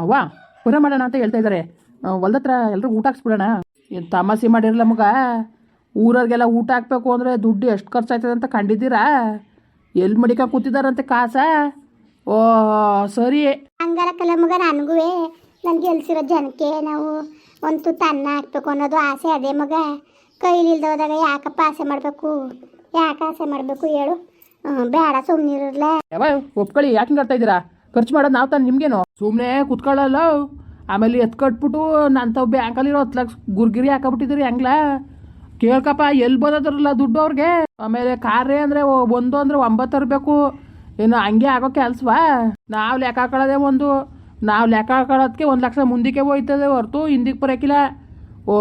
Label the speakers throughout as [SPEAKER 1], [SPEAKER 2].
[SPEAKER 1] ಅವ್ವ ಪುರ ಮಾಡೋಣ ಅಂತ ಹೇಳ್ತಾ ಇದ್ದಾರೆ ಹೊಲ್ದತ್ರ ಎಲ್ಲರಿಗೂ ಊಟ ಹಾಕ್ಸ್ಬಿಡೋಣ. ಏನು ತಮಾಸೆ ಮಾಡಿರಲ್ಲ ಮಗ? ಊರವ್ರಿಗೆಲ್ಲ ಊಟ ಹಾಕ್ಬೇಕು ಅಂದರೆ ದುಡ್ಡು ಎಷ್ಟು ಖರ್ಚಾಯ್ತದೆ ಅಂತ ಕಂಡಿದ್ದೀರಾ? ಎಲ್ಲಿ ಮಡಿಕ ಕೂತಿದಾರಂತೆ ಕಾಸ? ಓ ಸರಿ.
[SPEAKER 2] ಹಂಗಾರಕ್ಕಲ್ಲ ಮಗ ನನಗೂ ನನಗೆ ಎಲ್ಸಿರೋ ಜನಕ್ಕೆ ನಾವು ಒಂದು ತುತ್ತು ಅನ್ನ ಹಾಕ್ಬೇಕು ಅನ್ನೋದು ಆಸೆ ಅದೇ ಮಗ. ಕೈಲಿಲ್ದೋದಾಗ ಯಾಕಪ್ಪ ಆಸೆ ಮಾಡಬೇಕು? ಯಾಕೆ ಆಸೆ ಮಾಡಬೇಕು ಹೇಳು. ಬೇಡ ಸುಮ್ಮನಿರಲ್ಲ
[SPEAKER 1] ಯಾವ ಒಪ್ಕೊಳ್ಳಿ ಯಾಕೆ ಆಡ್ತಾ ಇದ್ದೀರಾ? ಖರ್ಚು ಮಾಡೋದು ನಾವು ತಾನು, ನಿಮಗೇನು? ಸುಮ್ಮನೆ ಕುತ್ಕೊಳ್ಳಲ್ಲ. ಆಮೇಲೆ ಎತ್ಕಟ್ಬಿಟ್ಟು ನಾನು ತಾವು ಬ್ಯಾಂಕಲ್ಲಿರೋ ಹತ್ತು ಲಕ್ಷ ಗುರ್ಗಿರಿ ಹಾಕಬಿಟ್ಟಿದ್ದೀರಿ ಹೆಂಗ್ಲ? ಕೇಳ್ಕಪ್ಪ, ಎಲ್ಲಿ ಬಂದದ್ರಲ್ಲ ದುಡ್ಡು ಅವ್ರಿಗೆ? ಆಮೇಲೆ ಕಾರ್ರೆ ಅಂದರೆ ಒಂದು ಅಂದರೆ ಒಂಬತ್ತು ಇರಬೇಕು ಏನು ಹಂಗೆ ಆಗೋ ಕೆಲಸವಾ? ನಾವು ಲೆಕ್ಕ ಹಾಕೊಳ್ಳೋದೇ ಒಂದು. ನಾವು ಲೆಕ್ಕ ಹಾಕೊಳ್ಳೋದಕ್ಕೆ ಒಂದು ಲಕ್ಷ ಮುಂದಕ್ಕೆ ಹೋಯ್ತದೆ ಹೊರತು ಹಿಂದಿಗೆ ಬರೋಕಿಲ್ಲ. ಓ,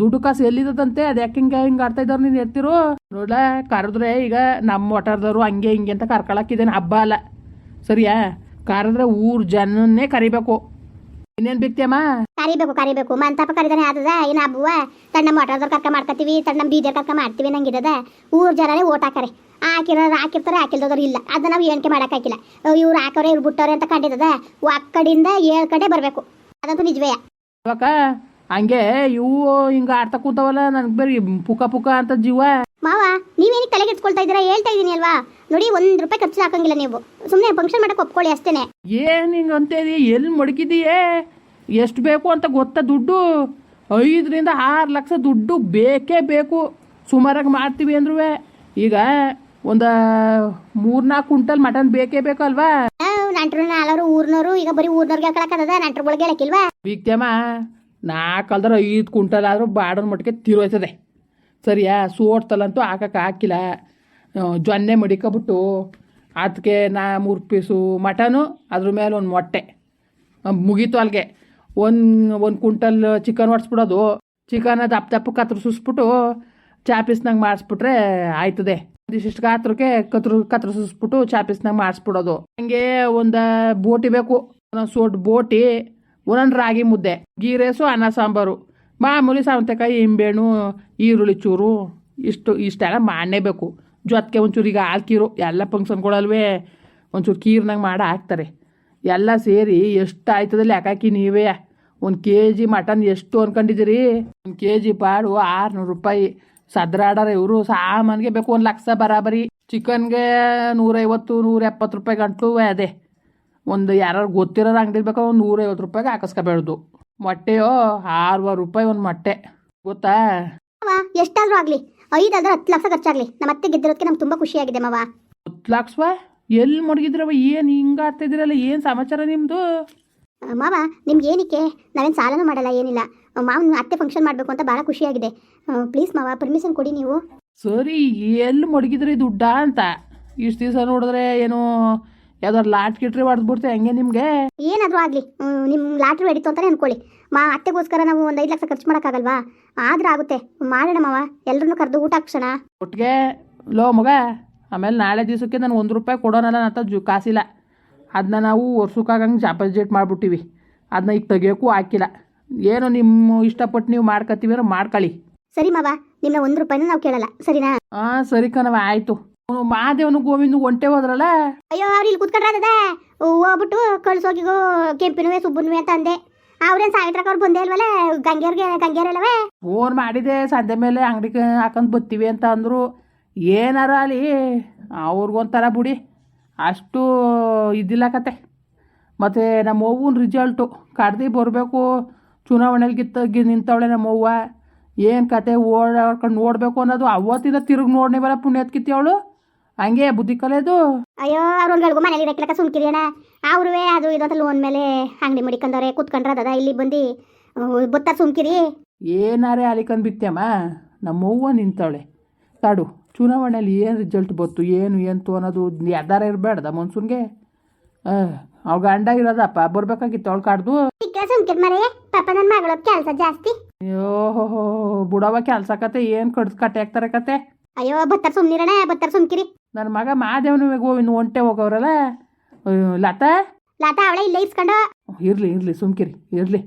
[SPEAKER 1] ದುಡ್ಡು ಕಾಸು ಎಲ್ಲಿದಂತೆ ಅದು ಯಾಕೆ ಹಿಂಗೆ ಹಿಂಗೆ ಆಡ್ತಾ ಇದ್ದಾರೆ ನೀನು ಇರ್ತಿರು ನೋಡ್ಲಾ, ಕರೆದ್ರೆ ಈಗ ನಮ್ಮ ಒಟಾರ್ದವ್ರು ಹಂಗೆ, ಹಿಂಗೆ ಅಂತ ಕರ್ಕೊಳಕ್ಕಿದ್ದೇನೆ ಹಬ್ಬ ಅಲ್ಲ. ಸರಿಯಾ? ಕರೆದ್ರೆ ಊರ್ ಜನನ್ನೇ ಕರಿಬೇಕು. ಇನ್ನೇನ್ ಬಿಕ್ತಿಯಮ್ಮ
[SPEAKER 2] ಕರಿಬೇಕು ಕರಿಬೇಕು. ಮಂತಪ್ಪ ಕರಿದಾನೆ ಆದದ ಏನು ಹಬ್ಬುವ ತಣ್ಣ ಮೋಟರ್ದವ್ರು ಕರ್ಕ ಮಾಡ್ಕೊತೀವಿ ತಣ್ಣ ಬೀದರ್ ಕರ್ಕ ಮಾಡ್ತೀವಿ ನಂಗಿರದ ಊರ್ ಜನರೇ ಓಟ್ ಹಾಕರೆ ಹಾಕಿರೋರು ಹಾಕಿರ್ತಾರೆ ಹಾಕಿಲ್ದವ್ರು ಇಲ್ಲ. ಅದನ್ನ ನಾವು ಏಣಿಕೆ ಮಾಡೋಕ್ಕಾಗಿಲ್ಲ ಇವ್ರು ಹಾಕೋರೆ ಇವ್ರು ಬಿಟ್ಟವ್ರೆ ಅಂತ ಕಂಡಿದ್ದದ ಒಕ್ಕಡಿಂದ ಏಳು ಕಡೆ ಬರಬೇಕು. ಅದಂತೂ ನಿಜವೇ
[SPEAKER 1] ಹಂಗೆ ಇವು ಹಿಂಗ ಆಡ್ತಾ ಕೂತಾವಲ್ಲ ನನಗೆ ಬರೀ ಪುಕ ಪುಕ ಅಂತ ಜೀವ.
[SPEAKER 2] ಮಾವ ನೀವೇನಿಗೆ ತಲೆಗೆ ಇಟ್ಕೊಳ್ತಾ ಇದ್ದೀರಾ? ಹೇಳ್ತಾ ಇದ್ದೀನಿ ಅಲ್ವಾ? ನೋಡಿ ಒಂದ್ ರೂಪಾಯಿ ಖರ್ಚು ಹಾಕಂಗಿಲ್ಲ ನೀವು. ಸುಮ್ಮನೆ ಫಂಕ್ಷನ್ ಮಾಡಕ್ ಒಪ್ಕೊಳ್ಳಿ ಅಷ್ಟೇನೆ.
[SPEAKER 1] ಏನ್ ಹಿಂಗ ಅಂತೇಳಿ ಎಲ್ಲಿ ಮಡಗಿದೀಯೇ ಎಷ್ಟು ಬೇಕು ಅಂತ ಗೊತ್ತಾ ದುಡ್ಡು? ಐದರಿಂದ ಆರು ಲಕ್ಷ ದುಡ್ಡು ಬೇಕೇ ಬೇಕು. ಸುಮಾರಾಗಿ ಮಾಡ್ತೀವಿ ಅಂದ್ರೂ ಈಗ ಒಂದು ಮೂರ್ನಾಲ್ಕು ಕುಂಟಲ್ ಮಟನ್ ಬೇಕೇ ಬೇಕು ಅಲ್ವಾ?
[SPEAKER 2] ನಂಟ್ರು ನಾಲ್ವರು ಊರ್ನವರು ಈಗ ಬರೀ ಊರ್ನವ್ರಿಗೆ ಹೇಳ್ಕೊಳಕ್ಕದ ನಂಟ್ರುಗಳಿಗೆ ಹೇಳಕ್ಕಿಲ್ವಾ
[SPEAKER 1] ಬೀಗ್ತೇಮ್ಮ ನಾಲ್ಕಲ್ದ್ರ ಐದು ಕುಂಟಲ್ ಆದರೂ ಬಾಡೋನ ಮಟ್ಟಿಗೆ ತಿರೋಯ್ತದೆ. ಸರಿಯಾ? ಸೋಟ್ತಲ್ಲಂತೂ ಹಾಕಕ್ಕೆ ಹಾಕಿಲ್ಲ. ಜೊನ್ನೆ ಮಡಿಕೊಬಿಟ್ಟು ಅದಕ್ಕೆ ನಾ ಮೂರು ಪೀಸು ಮಟನು, ಅದ್ರ ಮೇಲೆ ಒಂದು ಮೊಟ್ಟೆ. ಮುಗೀತು ಅಲ್ಲಿಗೆ ಒಂದು ಒಂದು ಕುಂಟಲ್ ಚಿಕನ್ ಒಡಿಸ್ಬಿಡೋದು. ಚಿಕನ್ ದಪ್ಪ ದಪ್ಪ ಕತ್ರಿಸಿಸ್ಬಿಟ್ಟು ಚಾಪೀಸ್ನಾಗ ಮಾಡಿಸ್ಬಿಟ್ರೆ ಆಯ್ತದೆ. ಒಂದಿಷ್ಟು ಗಾತ್ರಕ್ಕೆ ಕತ್ರ ಕತ್ರಿಸಿಸ್ಬಿಟ್ಟು ಚಾಪೀಸ್ನಾಗ ಮಾಡಿಸ್ಬಿಡೋದು. ಹಂಗೆ ಒಂದು ಬೋಟಿ ಬೇಕು. ಒಂದೊಂದು ಸೋಟ್ ಬೋಟಿ. ಒಂದೊಂದು ರಾಗಿ ಮುದ್ದೆ, ಗೀ ರೈಸು, ಅನ್ನ ಸಾಂಬಾರು. ಮಾಮೂಲಿ ಸೌತೆಕಾಯಿ ಹಿಂಬೆಹಣ್ಣು ಈರುಳ್ಳಿ ಚೂರು, ಇಷ್ಟು, ಇಷ್ಟೆಲ್ಲ ಮಾಡಲೇಬೇಕು. ಜೊತೆಗೆ ಒಂಚೂರು ಈಗ ಹಾಕಿರು ಕೀರು, ಎಲ್ಲ ಫಂಕ್ಷನ್ಗಳಲ್ವೇ ಒಂಚೂರು ಕೀರ್ನಾಗ ಮಾಡಿ ಹಾಕ್ತಾರೆ. ಎಲ್ಲ ಸೇರಿ ಎಷ್ಟು ಆಯ್ತದಲ್ಲಿ ಲೆಕ್ಕಾಕಿ ನೀವೇ. ಒಂದು ಕೆ ಜಿ ಮಟನ್ ಎಷ್ಟು ಅಂದ್ಕೊಂಡಿದ್ದೀರಿ ಒಂದು ಕೆ ಜಿ ಪಾಡು ಆರುನೂರು ರೂಪಾಯಿ. ಸದ್ರಾಡಾರ ಇವರು ಸಾಮಾನಿಗೆ ಬೇಕು ಒಂದು ಲಕ್ಷ ಬರಾಬರಿ. ಚಿಕನ್ಗೆ ನೂರೈವತ್ತು ನೂರ ಎಪ್ಪತ್ತು ರೂಪಾಯಿ ಗಂಟು ಅದೇ. ಒಂದು ಯಾರು ಗೊತ್ತಿರೋರು ಅಂಗಡಿ ಬೇಕೋ ಒಂದು ನೂರೈವತ್ತು ರೂಪಾಯಿಗೆ ಹಾಕಿಸ್ಕೋಬೇಡ್ದು. ಮೊಟ್ಟೆಯೋ ಆರುವರೆ ರೂಪಾಯಿ ಒಂದು ಮೊಟ್ಟೆ. ಗೊತ್ತಾ?
[SPEAKER 2] ಎಷ್ಟಾದ್ರೂ ಆಗ್ಲಿ. ಐದಾದ್ರೆ ಹತ್ತು ಲಕ್ಷ ಖರ್ಚಾಗ್ಲಿ. ನಮ್ಮ ಅತ್ತೆ ಗೆದ್ದಿರೋದಕ್ಕೆ ನಮ್ಗೆ ತುಂಬಾ ಖುಷಿಯಾಗಿದೆ ಮವ.
[SPEAKER 1] ಹತ್ತು ಲಕ್ಷವ ಎಲ್ಲಿ ಮಡಗಿದ್ರವ? ಏನು ಹಿಂಗೆ ಏನು ಸಮಾಚಾರ ನಿಮ್ಮದು
[SPEAKER 2] ಮಾವ ನಿಮ್ಗೆ ಏನಕ್ಕೆ? ನಾವೇನು ಸಾಲನೂ ಮಾಡಲ್ಲ ಏನಿಲ್ಲ. ಮಾವನ ಅತ್ತೆ ಫಂಕ್ಷನ್ ಮಾಡಬೇಕು ಅಂತ ಭಾಳ ಖುಷಿಯಾಗಿದೆ ಪ್ಲೀಸ್ ಮಾವ ಪರ್ಮಿಷನ್ ಕೊಡಿ ನೀವು.
[SPEAKER 1] ಸರಿ ಎಲ್ಲಿ ಮಡಗಿದ್ರಿ ದುಡ್ಡ ಅಂತ. ಇಷ್ಟು ದಿವಸ ನೋಡಿದ್ರೆ ಏನು ಯಾವ್ದಾರು ಲಾಟ್ ಗಿಟ್ರಿ ಹೊಡೆದ್ಬಿಡ್ತೆ ಹಂಗೆ ನಿಮಗೆ?
[SPEAKER 2] ಏನಾದರೂ ಆಗಲಿ ನಿಮ್ಮ ಲಾಟ್ರಿ ಹೊಡಿತು ಅಂತಾನೆ ಅನ್ಕೊಳ್ಳಿ. ಮಾ ಅತ್ತೆಗೋಸ್ಕರ ನಾವು ಒಂದು ಐದು ಲಕ್ಷ ಖರ್ಚು ಮಾಡೋಕ್ಕಾಗಲ್ವಾ? ಆದ್ರೆ ಆಗುತ್ತೆ. ಮಾಡೋಣ ಮಾವ ಎಲ್ಲರನ್ನೂ ಕರೆದು ಊಟ ಹಾಕ್ಸೋಣ.
[SPEAKER 1] ಒಟ್ಟಿಗೆ ಲೋ ಮಗ ಆಮೇಲೆ ನಾಳೆ ದಿವಸಕ್ಕೆ ನಾನು ಒಂದು ರೂಪಾಯಿ ಕೊಡೋನಲ್ಲ ಅಂತ ಜು ಕಾಸಿಲ್ಲ. ಅದನ್ನ ನಾವು ವರ್ಷಕ್ಕಾಗಂಗೆ ಜಾಪಜೆಟ್ ಮಾಡಿಬಿಟ್ಟಿವಿ. ಅದನ್ನ ಈಗ ತೆಗಿಯೋಕ್ಕೂ ಹಾಕಿಲ್ಲ. ಏನು ನಿಮ್ಮ ಇಷ್ಟಪಟ್ಟು ನೀವು ಮಾಡ್ಕೊತೀವಿ ಅಂದ್ರೆ ಮಾಡ್ಕೊಳ್ಳಿ
[SPEAKER 2] ಸರಿ ಮಾವ ನಿಮ್ಮ ಒಂದು ರೂಪಾಯಿನೂ ನಾವು ಕೇಳಲ್ಲ. ಸರಿನಾ?
[SPEAKER 1] ಹಾಂ ಸರಿ ಕಣವ ಆಯಿತು. ಮಹಾದೇವನು ಗೋವಿಂದ ಒಂಟೆ ಹೋದ್ರಲ್ಲ?
[SPEAKER 2] ಅಯ್ಯೋ ಅವ್ರು ಇಲ್ಲಿ ಕುತ್ಕೊಂಡ್ರದ ಹೋಗ್ಬಿಟ್ಟು ಕಳ್ಸೋಗಿಗೋ ಕೆಂಪಿನವೇ ಸುಬ್ಬನವೇ ತಂದೆ. ಅಂದೆ ಅವ್ರೇನು ಸಾಯಿಟ್ರಕ್ಕೆ ಅವ್ರು ಬಂದೇ ಇಲ್ವಲ್ಲ ಗಂಗೆಯರ್ಗೆ ಗಂಗೆಯರಲ್ಲವೇ
[SPEAKER 1] ಫೋನ್ ಮಾಡಿದೆ ಸಂಜೆ ಮೇಲೆ ಅಂಗಡಿಗೆ ಹಾಕೊಂಡು ಬರ್ತೀವಿ ಅಂತ ಅಂದರು. ಏನಾರ ಅಲ್ಲಿ? ಅವ್ರಿಗೊಂಥರ ಬಿಡಿ. ಅಷ್ಟು ಇದಿಲ್ಲ ಕತೆ. ಮತ್ತು ನಮ್ಮ ಅವ್ವನ ರಿಸಲ್ಟು ಕಡ್ದು ಬರಬೇಕು ಚುನಾವಣೆಯಲ್ಲಿ ಗಿತ್ತ ಗಿ ನಿಂತವಳೆ ನಮ್ಮ ಅವ್ವ. ಏನು ಕತೆ ಓಡಾಡ್ಕೊಂಡು ನೋಡಬೇಕು ಅನ್ನೋದು ಅವತ್ತಿಂದ ತಿರುಗಿ ನೋಡ್ನೇವಲ್ಲ ಪುಣ್ಯತ್ಕಿತ್ತಿ ಅವಳು. ಹಂಗೆ ಬುದ್ಧಿ ಕಲೆದು?
[SPEAKER 2] ಅಯ್ಯೋ ಅವ್ರೊಂದ್ಗಳಿಗೂ ಮನೇಲಿ ಇರಕ್ಲಕ್ಕ ಸುಮ್ಕಿರಿಯಣ ಅವ್ರುವೆ ಅದು ಇದು ಅಂತ ಲೋನ್ ಮೇಲೆ ಅಂಗಡಿ ಮಡಿಕೊಂಡವ್ರೆ ಕುತ್ಕೊಂಡ್ರದದ ಇಲ್ಲಿ ಬಂದು. ಬುತ್ತ ಸುಮ್ಕಿರಿ.
[SPEAKER 1] ಏನಾರೆ ಅಲಿಕಂದ್ ಬಿತ್ತಮ್ಮ ನಮ್ಮವ್ವ ನಿಂತಾಳೆ ತಾಡು ಚುನಾವಣೆಯಲ್ಲಿ ಏನು ರಿಸಲ್ಟ್ ಬತ್ತು ಏನು ಎಂತು ಅನ್ನೋದು ಯಾವ್ದಾರ ಇರಬೇಡ್ದ ಮನ್ಸೂನ್ಗೆ? ಅವ್ ಗಂಡ ಇರೋದಪ್ಪ ಬರ್ಬೇಕಾಗಿತ್ತು ಅವಳು ಕಾಡ್ದು?
[SPEAKER 2] ಪಾಪ ನನ್ನ ಮಗಳ ಕೆಲಸ ಜಾಸ್ತಿ.
[SPEAKER 1] ಅಯ್ಯೋ ಬುಡವ ಕೆಲಸ ಕತೆ ಏನು ಕಡ್ದು ಕಟ್ಟೆ ಹಾಕ್ತಾರೆ ಕತೆ?
[SPEAKER 2] ಅಯ್ಯೋ ಬತ್ತಾರ ಸುಮ್ನಿರಣ ಬತ್ತಾರ ಸುಮ್ಕಿರಿ.
[SPEAKER 1] ನನ್ನ ಮಗ ಮಾದೇವನ ಗೋವಿನ ಒಂಟೆ ಹೋಗೋರಲ್ಲ ಲತಾ?
[SPEAKER 2] ಲತಾ ಅವಳೆ ಇಲ್ಲೇ ಇಸ್ಕೊಂಡು
[SPEAKER 1] ಇರಲಿ ಇರಲಿ ಸುಮ್ಕಿರಿ ಇರಲಿ.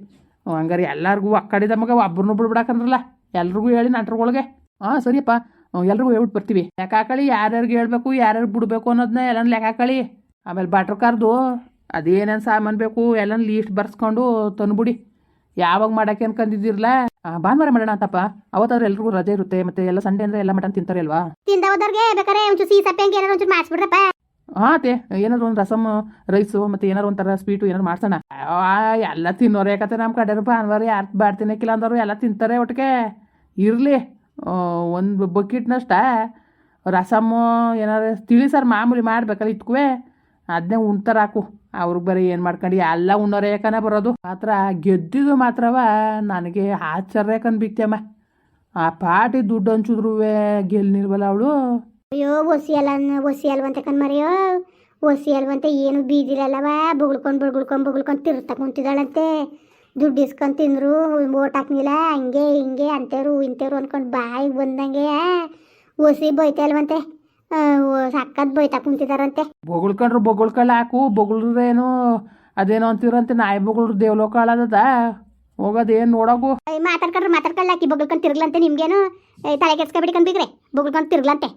[SPEAKER 1] ಹಂಗಾರೆ ಎಲ್ಲರಿಗೂ ಅಕ್ಕಡಿದ ಮಗ ಒಬ್ಬರನ್ನು ಬಿಡ್ಬಿಡಕಂದ್ರಲ್ಲ ಎಲ್ರಿಗೂ ಹೇಳಿ ನಂಟ್ರಗಳಿಗೆ ಹಾಂ ಸರಿಯಪ್ಪ. ಎಲ್ರಿಗೂ ಹೇಳ್ಬಿಟ್ಟು ಬರ್ತೀವಿ. ಲೆಕ್ಕ ಹಾಕಳಿ ಯಾರ್ಯಾರಿಗೆ ಹೇಳ್ಬೇಕು ಯಾರ್ಯಾರು ಬಿಡಬೇಕು ಅನ್ನೋದನ್ನ ಎಲ್ಲ ಲೆಕ್ಕ ಹಾಕಳಿ ಆಮೇಲೆ ಬಾಟ್ರ್ ಕಾರ್ದು ಅದೇನೇನು ಸಾಮಾನು ಬೇಕು ಎಲ್ಲ ಲೀಸ್ಟ್ ಬರ್ಸ್ಕೊಂಡು ತಂದ್ಬಿಡಿ. ಯಾವಾಗ ಮಾಡಕ್ಕೆ ಅನ್ಕೊಂಡಿದ್ದೀರಲ್ಲ ಭಾನುವಾರ ಮಾಡೋಣ ಅಂತಪ್ಪ. ಅವತ್ತಾದ್ರೆ ಎಲ್ರಿಗೂ ರಜೆ ಇರುತ್ತೆ. ಮತ್ತೆ ಎಲ್ಲ ಸಂಡೆ ಅಂದ್ರೆ ಎಲ್ಲ ಮಟನ್ ತಿಂತಾರೆ ಅಲ್ವಾ
[SPEAKER 2] ತಿಂದ ಹೋದವ್ರಿಗೆ ಒಂಚೂರು ಸಪ್ಪೆ ಒಂಚೂರು ಮಾಡಿಸ್ಬಿಡ್ರಪ್ಪ.
[SPEAKER 1] ಹಾಂ ಅತ್ತೆ. ಏನಾದ್ರು ಒಂದು ರಸಮ್ ರೈಸು ಮತ್ತೆ ಏನಾರು ಒಂಥರ ಸ್ವೀಟು ಏನಾರು ಮಾಡ್ಸೋಣ. ಎಲ್ಲ ತಿನ್ನೋರು ಯಾಕಂದ್ರೆ ನಮ್ಮ ಕಡೆ ಭಾನುವಾರ ಯಾರು ಬಾಡ್ ತಿನ್ನಕ್ಕಿಲ್ಲ ಅಂದವರು ಎಲ್ಲ ತಿಂತಾರೆ ಒಟ್ಟಿಗೆ. ಇರಲಿ. ಒಂದು ಬಕೆಟ್ನಷ್ಟ. ರಸಮ್ಮು ಏನಾರು ತಿಳಿ ಸರ್ ಮಾಮೂಲಿ ಮಾಡ್ಬೇಕಲ್ಲ ಇಟ್ಕುವೆ ಅದನ್ನೇ ಉಣ್ತಾರ ಹಾಕು. ಅವ್ರಿಗೆ ಬರೀ ಏನು ಮಾಡ್ಕೊಂಡು, ಎಲ್ಲ ಉಣ್ಣೋರೆ ಯಾಕನ ಬರೋದು. ಮಾತ್ರ ಗೆದ್ದಿದ್ದು ಮಾತ್ರವ, ನನಗೆ ಆಶ್ಚರ್ಯ ಕನ್ ಬಿಕ್ತಮ್ಮ ಆ ಪಾಟಿ ದುಡ್ಡು ಹಂಚಿದ್ರು ಗೆಲ್ಲಿಲ್ವಲ್ಲ ಅವಳು.
[SPEAKER 2] ಅಯ್ಯೋ, ಒಸಿ ಅಲ್ಲ ಒಸಿ ಅಲ್ವಂತೆ ಕಣ್ಮರಿಯೋ. ಒಸಿ ಅಲ್ವಂತ ಏನು ಬೀದಿರಲ್ಲವ ಬುಗುಳ್ಕೊಂಡು ಬುಗುಳ್ಕೊಂಡು ಬುಗುಳ್ಕೊಂಡು ತಿರು ಕುಂತಿದ್ದಾಳಂತೆ. ದುಡ್ಡು ಇಸ್ಕೊಂಡು ತಿಂದರು, ಓಟ್ ಹಾಕ್ನಿಲ್ಲ. ಹಂಗೆ, ಹಿಂಗೆ ಅಂತೇರು, ಇಂತೇರು ಅಂದ್ಕೊಂಡು ಬಾಯಿಗೆ ಬಂದಂಗೆ ಒಸಿ ಬೈತೆ ಅಲ್ವಂತೆ. ಸಕ್ಕತ್ ಬೈತಾ ಕುಂತಿದಾರಂತೆ.
[SPEAKER 1] ಬೊಗಳ್ಕೊಂಡ್ರು ಬೊಗಳ್ಕೊಳ್ಳ ಹಾಕು ಬೊಗಳ್ರೇನು ಅದೇನೋ ಅಂತಿರಂತೆ ನಾಯಿ ಬೊಗಳ್ರು ದೇವ್ಲೋಕ ಹಾಳಾದದ ಹೋಗೋದೇನು ನೋಡೋಗು.
[SPEAKER 2] ಮಾತಾಡ್ಕೊಂಡ್ರೆ ಮಾತಾಡ್ಕೊಳ್ಳ ಹಾಕಿ ಬೊಗಳ್ಕೊಂಡ್ ತಿರ್ಗ್ಲಂತೆ ನಿಮ್ಗೇನು? ತಲೆ ಕೆಡ್ಸ್ಕೊಬಿಡ್ಕೊಂಡು ಬಿಗ್ರೆ ಬೊಗಳ್ಕೊಂಡ್ ತಿರ್ಗ್ಲಂತೆ.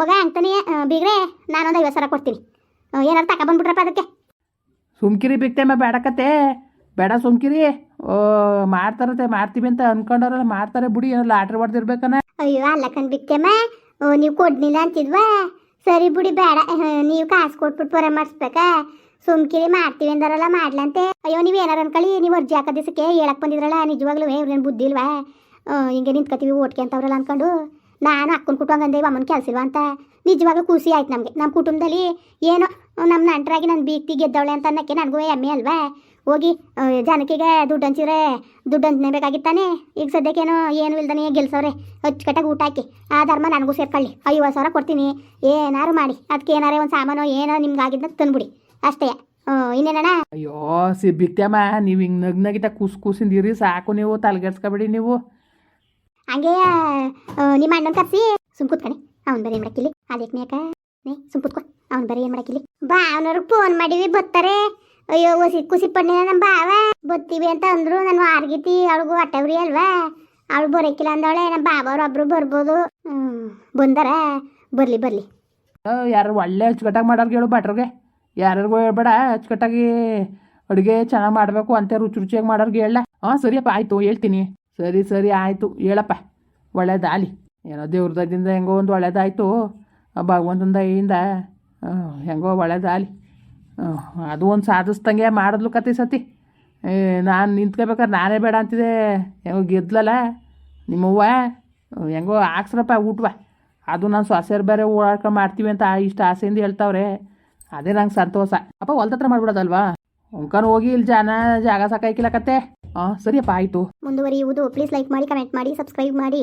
[SPEAKER 2] ಮಗ ಅಂತಾನೆ ಬಿಗ್ರೆ ನಾನೊಂದು ಐವತ್ತು ಸಾವಿರ ಕೊಡ್ತೀನಿ. ಏನಾರು ತಕ ಬಂದ್ಬಿಟ್ರಪ್ಪ ಅದಕ್ಕೆ.
[SPEAKER 1] ಸುಮ್ಕಿರಿ ಬಿಕ್ತೇಮ್ಮ ಬೇಡಕತ್ತೆ ಬೇಡ ಸುಮ್ಕಿರಿ. ಓ ಮಾಡ್ತಾರತ್ತೆ ಮಾಡ್ತೀವಿ ಅಂತ ಅನ್ಕೊಂಡವ್ರಲ್ಲ ಮಾಡ್ತಾರೆ ಬಿಡಿ ಏನಾರು ಲಾಟ್ರಿ ಹೊಡ್ದಿರ್ಬೇಕನ.
[SPEAKER 2] ಅಯ್ಯೋ ಅಲ್ಲ ಕಣ್ ಬಿಕ್ಕಮ್ಮ ನೀವು ಕೊಡ್ಲಿಲ್ಲ ಅಂತಿದ್ವಾ? ಸರಿ ಬಿಡಿ, ಬೇಡ. ನೀವು ಕಾಸು ಕೊಟ್ಬಿಟ್ಟು ಪೊರೆ ಮಾಡಿಸ್ಬೇಕಾ ಸುಮ್ಕಿರಿ, ಮಾಡ್ತೀವಿ ಅಂದಾರಲ್ಲ, ಮಾಡ್ಲಂತೆ. ಅಯ್ಯೋ, ನೀವು ಏನಾರು ಅನ್ಕೊಳ್ಳಿ, ನೀವು ಅರ್ಜಿ ಹಾಕೋ ದಿವಸಕ್ಕೆ ಹೇಳಕ್ ಬಂದಿದ್ರಲ್ಲ, ನಿಜವಾಗ್ಲೂ ಇವ್ರೇನು ಬುದ್ಧಿ ಇಲ್ವಾ? ಹಿಂಗೆ ನಿಂತ್ಕೊತೀವಿ ಓಟ್ಕೆ ಅಂತವ್ರಲ್ಲ ಅನ್ಕೊಂಡು. ನಾನು ಅಕ್ಕನ ಅಂದೆ ಅಮ್ಮನ ಕೆಲಸ ಇಲ್ವಾ ಅಂತ. ನಿಜವಾಗ್ಲೂ ಖುಷಿ ಆಯ್ತು ನಮಗೆ. ನಮ್ಮ ಕುಟುಂಬದಲ್ಲಿ ಏನೋ ನಮ್ಮ ನಂಟರಾಗಿ ನನ್ನ ಬೀಗ್ತಿ ಗೆದ್ದವಳೆ ಅಂತ ಅನ್ನಕ್ಕೆ ನನಗೂ ಎಮ್ಮೆ ಅಲ್ವಾ? ಹೋಗಿ ಜನಕಿಗೆ ದುಡ್ಡು ಹಂಚಿದ್ರೆ ದುಡ್ಡು ಹಂಚನೆ ಬೇಕಾಗಿತ್ತಾನೆ ಈಗ ಸದ್ಯಕ್ಕೇನು ಏನು ಇಲ್ದಾನೆ ಗೆಲ್ಸವ್ರೆ. ಅಚ್ಚುಕಟ್ಟಾಗಿ ಊಟ ಹಾಕಿ ಆ ಧರ್ಮ ನನಗೂ ಸೇರ್ಕೊಳ್ಳಿ. ಐವತ್ತು ಸಾವಿರ ಕೊಡ್ತೀನಿ. ಏನಾರು ಮಾಡಿ. ಅದಕ್ಕೆ ಏನಾರೇ ಒಂದು ಸಾಮಾನು ಏನೋ ನಿಮ್ಗೆ ಆಗಿದ್ದ ತಂದ್ಬಿಡಿ. ಅಷ್ಟೇ. ಇನ್ನೇನಣ್ಣ?
[SPEAKER 1] ಅಯ್ಯೋ ಸಿ ಬಿಕ್ತೇಮ್ಮ ನೀವು ಹಿಂಗೆ ನಗ್ ನಗಿತ ಕುಸ್ ಕೂಸಿಂದಿರಿ ಸಾಕು ನೀವು ತಲೆಗೆಡ್ಸ್ಕೊಬೇಡಿ ನೀವು.
[SPEAKER 2] ಹಂಗೆ ನಿಮ್ಮ ಅಣ್ಣನ ಕರ್ಸಿ. ಸುಮ್ ಕೂತ್ಕಣಿ. ಅವ್ನು ಬರೀ ಏನು ಮಾಡಕ್ಕಿಲ್ಲಿ? ಅದಕ್ಕೆ ಮ್ಯಾಕ ಸುಮ್ ಕೂತ್ಕೊ. ಅವ್ನು ಬರೀ ಏನು ಮಾಡಕ್ಕಿಲ್ಲಿ? ಬಾ ಅವನವ್ರಿಗೆ ಫೋನ್ ಮಾಡಿವಿ ಬರ್ತಾರೆ. ಅಯ್ಯೋ ಒಸಿ ಕುಸಿ ನಮ್ಮ ಬಾವ. ಬತ್ತೀವಿ ಅಂತ ಅಂದ್ರು. ನಾನು ಆರ್ಗಿತಿ, ಅವಳಿಗೂ ಅಟ್ಟವ್ರಿ ಅಲ್ವಾ? ಅವಳು ಬರಕಿಲ್ಲ ಅಂದವಳೆ ನಮ್ಮ ಬಾಬಾವ್ರು ಒಬ್ರು ಬರ್ಬೋದು. ಬಂದಾರ. ಬರ್ಲಿ ಬರ್ಲಿ.
[SPEAKER 1] ಯಾರು ಒಳ್ಳೆ ಅಚ್ಚುಕಟ್ಟಾಗಿ ಮಾಡೋರ್ಗೆ ಹೇಳು ಭಟ್ರಿಗೆ. ಯಾರಿಗೂ ಹೇಳ್ಬೇಡ. ಅಚ್ಚುಕಟ್ಟಾಗಿ ಅಡುಗೆ ಚೆನ್ನಾಗಿ ಮಾಡಬೇಕು ಅಂತ ರುಚಿ ರುಚಿಯಾಗಿ ಮಾಡೋರ್ಗೆ ಹೇಳ. ಹಾಂ, ಸರಿಯಪ್ಪ, ಆಯಿತು, ಹೇಳ್ತೀನಿ. ಸರಿ ಸರಿ, ಆಯಿತು, ಹೇಳಪ್ಪ. ಒಳ್ಳೇದಾಲಿ ಏನೋ ದೇವ್ರದಿಂದ ಹೆಂಗೋ ಒಂದು ಒಳ್ಳೇದಾಯಿತು. ಭಗವಂತನ ದಯಿಂದ ಹೆಂಗೋ ಒಳ್ಳೇದಾಲಿ ಅದು ಒಂದು ಸಾಧಿಸ್ದಂಗೆ ಮಾಡಿದ್ಲು ಕತಿ ಸತಿ. ನಾನು ನಿಂತ್ಕೋಬೇಕಾದ್ರೆ ನಾನೇ ಬೇಡ ಅಂತಿದೆ ಹೆಂಗೋ ಗೆದ್ಲಲ್ಲ ನಿಮ್ಮವ್ವ ಹೆಂಗೋ ಹಾಕ್ಸ್ರಪ್ಪ ಊಟವ. ಅದು ನಾನು ಸೊಸೆರು ಬೇರೆ ಓಡಾಡ್ಕೊಂಡು ಮಾಡ್ತೀವಿ ಅಂತ ಇಷ್ಟು ಆಸೆಯಿಂದ ಹೇಳ್ತಾವ್ರೆ. ಅದೇ ನಂಗೆ ಸಂತೋಷ. ಅಪ್ಪ ಹೊಲ್ದತ್ರ ಮಾಡ್ಬಿಡೋದಲ್ವಾ? ಉಂಕನ್ ಹೋಗಿ ಇಲ್ಲಿ ಜನ ಜಾಗ ಸಾಕಾಯ್ಕಿಲ್ಲ ಕತೆ. ಹಾಂ ಸರಿಯಪ್ಪ, ಆಯಿತು.
[SPEAKER 2] ಮುಂದುವರಿಯುವುದು. ಪ್ಲೀಸ್ ಲೈಕ್ ಮಾಡಿ ಕಮೆಂಟ್ ಮಾಡಿ ಸಬ್ಸ್ಕ್ರೈಬ್ ಮಾಡಿ.